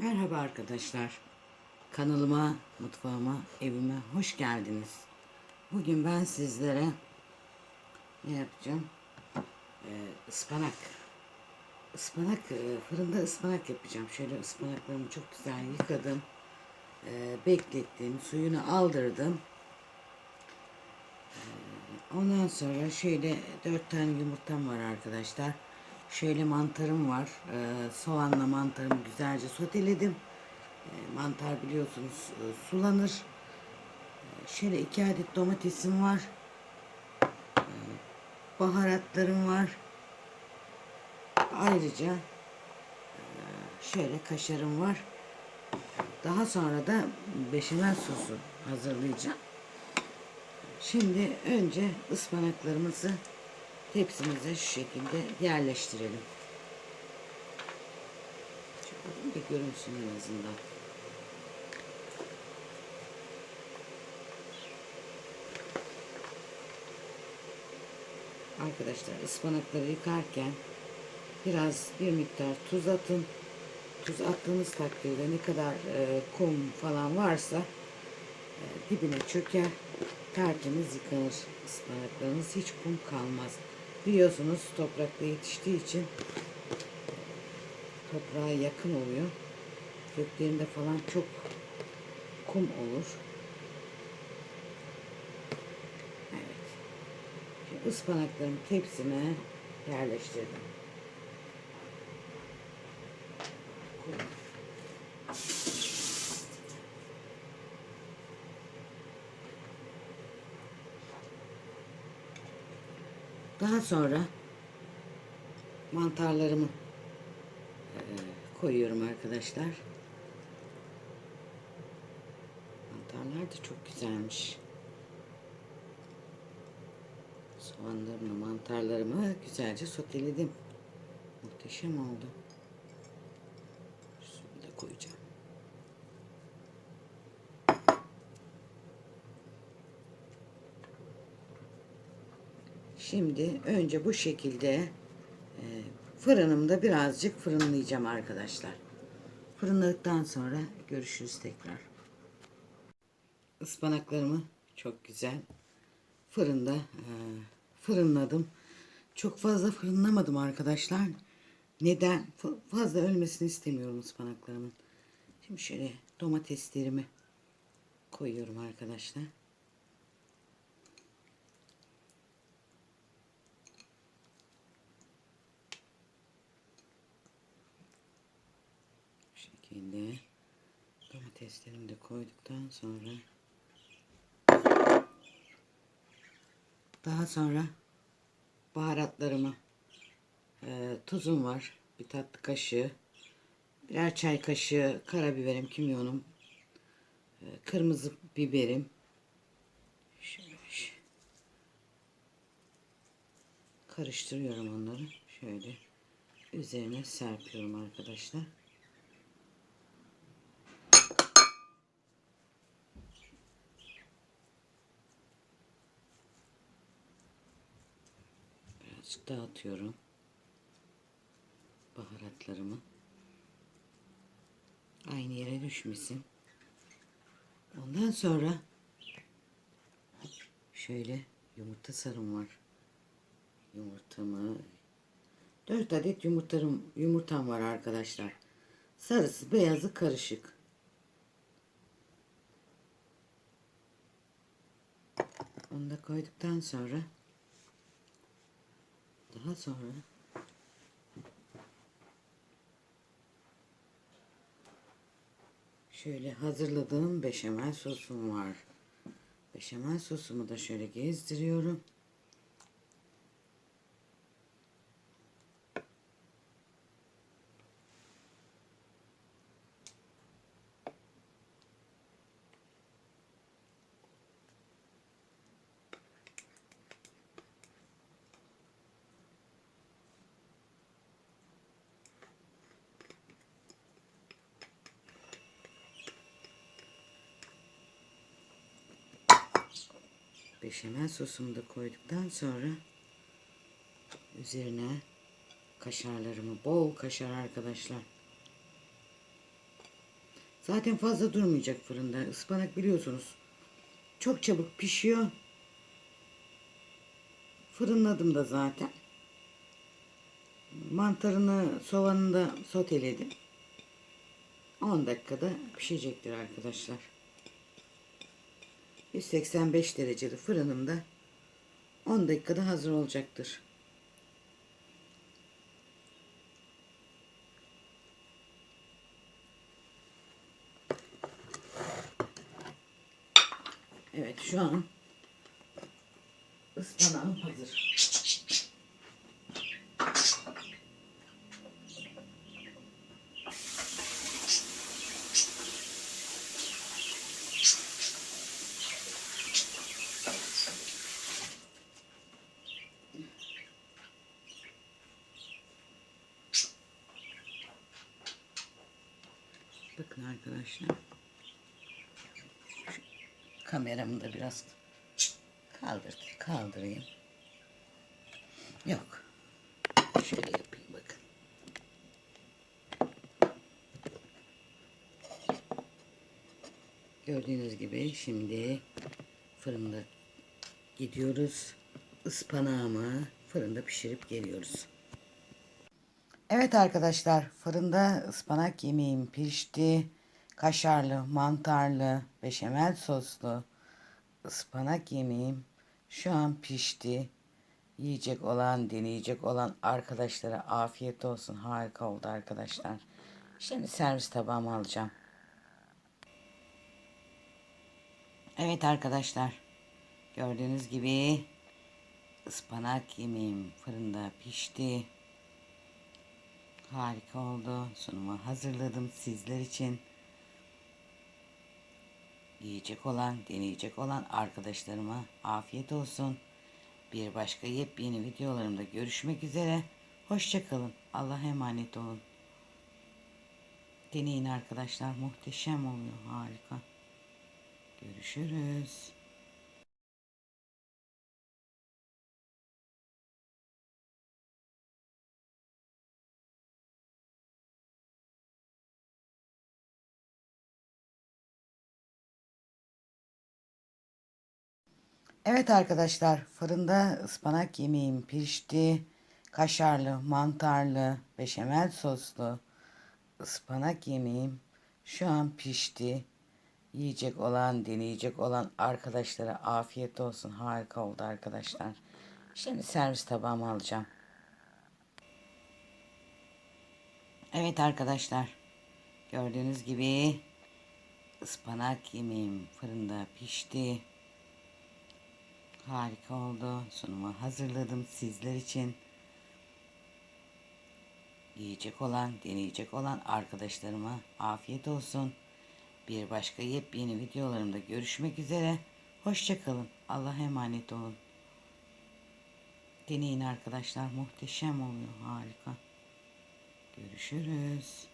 Merhaba arkadaşlar. Kanalıma, mutfağıma, evime hoş geldiniz. Bugün ben sizlere ne yapacağım? Ee, ıspanak. Ispanak, e, fırında ıspanak yapacağım. Şöyle ıspanaklarımı çok güzel yıkadım. Ee, beklettim, suyunu aldırdım. Ee, Ondan sonra şöyle dört tane yumurtam var arkadaşlar. Şöyle mantarım var. Ee, soğanla mantarımı güzelce soteledim. Ee, mantar biliyorsunuz e, sulanır. Ee, şöyle iki adet domatesim var. Ee, baharatlarım var. Ayrıca e, şöyle kaşarım var. Daha sonra da beşamel sosu hazırlayacağım. Şimdi önce ıspanaklarımızı tepsimize şu şekilde yerleştirelim. Şöyle bir görünsün en azından. Arkadaşlar ıspanakları yıkarken biraz bir miktar tuz atın. Tuz attığınız takdirde ne kadar e, kum falan varsa e, dibine çöker. Tertemiz yıkanır ıspanaklarınız. Hiç kum kalmaz. Biliyorsunuz toprakta yetiştiği için toprağa yakın oluyor. Köklerinde falan çok kum olur. Evet. Şimdi ıspanaklarımı tepsime yerleştirdim. Daha sonra mantarlarımı e, koyuyorum arkadaşlar. Mantarlar da çok güzelmiş. Soğanlarımla mantarlarımı güzelce soteledim. Muhteşem oldu. Şunu da koyacağım. Şimdi önce bu şekilde e, fırınımda birazcık fırınlayacağım arkadaşlar. Fırınladıktan sonra görüşürüz tekrar. Ispanaklarımı çok güzel fırında e, fırınladım. Çok fazla fırınlamadım arkadaşlar. Neden? Fazla ölmesini istemiyorum ıspanaklarımın. Şimdi şöyle domateslerimi koyuyorum arkadaşlar. Şekilde domateslerimi de koyduktan sonra daha sonra baharatlarımı e, tuzum var bir tatlı kaşığı birer çay kaşığı karabiberim kimyonum e, kırmızı biberim. Şöyle karıştırıyorum onları. Şöyle üzerine serpiyorum arkadaşlar Birazcık dağıtıyorum. Baharatlarımı. Aynı yere düşmesin. Ondan sonra şöyle yumurta sarım var. Yumurtamı 4 adet yumurtarım, yumurtam var arkadaşlar. Sarısı beyazı karışık. Onu da koyduktan sonra daha sonra şöyle hazırladığım beşamel sosum var. Beşamel sosumu da şöyle gezdiriyorum. Beşamel sosumu da koyduktan sonra üzerine kaşarlarımı bol kaşar arkadaşlar. Zaten fazla durmayacak fırında. Ispanak biliyorsunuz. Çok çabuk pişiyor. Fırınladım da zaten. Mantarını, soğanını da soteledim. 10 dakikada pişecektir arkadaşlar. 185 dereceli fırınımda 10 dakikada hazır olacaktır. Evet şu an ıspanağım hazır. Bakın arkadaşlar. Şu kameramı da biraz kaldır, kaldırayım. Yok. Şöyle yapayım bakın. Gördüğünüz gibi şimdi fırında gidiyoruz. Ispanağımı fırında pişirip geliyoruz. Evet arkadaşlar fırında ıspanak yemeğim pişti. Kaşarlı, mantarlı, beşamel soslu ıspanak yemeğim şu an pişti. Yiyecek olan, deneyecek olan arkadaşlara afiyet olsun. Harika oldu arkadaşlar. Şimdi servis tabağıma alacağım. Evet arkadaşlar. Gördüğünüz gibi ıspanak yemeğim fırında pişti. Harika oldu. Sunumu hazırladım sizler için. Yiyecek olan, deneyecek olan arkadaşlarıma afiyet olsun. Bir başka yepyeni videolarımda görüşmek üzere. Hoşçakalın. Allah'a emanet olun. Deneyin arkadaşlar. Muhteşem oluyor. Harika. Görüşürüz. Evet arkadaşlar fırında ıspanak yemeğim pişti. Kaşarlı, mantarlı, beşamel soslu ıspanak yemeğim şu an pişti. Yiyecek olan, deneyecek olan arkadaşlara afiyet olsun. Harika oldu arkadaşlar. Şimdi servis tabağıma alacağım. Evet arkadaşlar. Gördüğünüz gibi ıspanak yemeğim fırında pişti. Harika oldu. Sunumu hazırladım sizler için. Yiyecek olan, deneyecek olan arkadaşlarıma afiyet olsun. Bir başka yepyeni videolarımda görüşmek üzere. Hoşçakalın. Allah'a emanet olun. Deneyin arkadaşlar. Muhteşem oluyor. Harika. Görüşürüz.